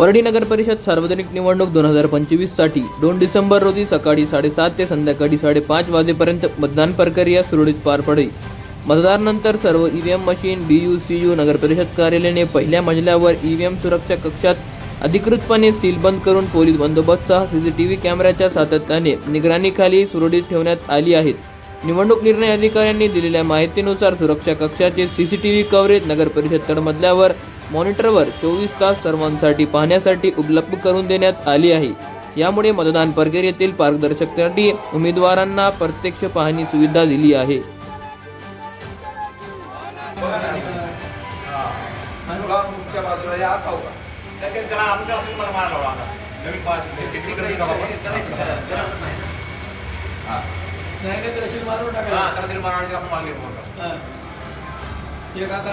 परडी नगर परिषद सार्वजनिक निवडणूक दोन हजार पंचवीससाठी दोन डिसेंबर रोजी सकाळी साडेसात ते संध्याकाळी साडेपाच वाजेपर्यंत मतदान प्रक्रिया सुरळीत पार पडेल. मतदानानंतर सर्व EVM machine B U C U नगर परिषद कार्यालयाने पहिल्या मजल्यावर ईव्हीएम सुरक्षा कक्षात अधिकृतपणे सीलबंद करून पोलीस बंदोबस्तसह सीसीटीव्ही कॅमेऱ्याच्या सातत्याने निगराणीखाली सुरळीत ठेवण्यात आली आहेत. निवडणूक निर्णय अधिकाऱ्यांनी दिलेल्या माहितीनुसार सुरक्षा कक्षाचे सीसीटीव्ही कव्हरेज नगर परिषद तळमजल्यावर मॉनिटरवर चोवीस तास सर्वांसाठी पाहण्यासाठी उपलब्ध करून देण्यात आली आहे. यामुळे मतदान प्रक्रियेतील येथील पारदर्शकतेसाठी उमेदवारांना प्रत्यक्ष पाहणी सुविधा दिली आहे. एक आता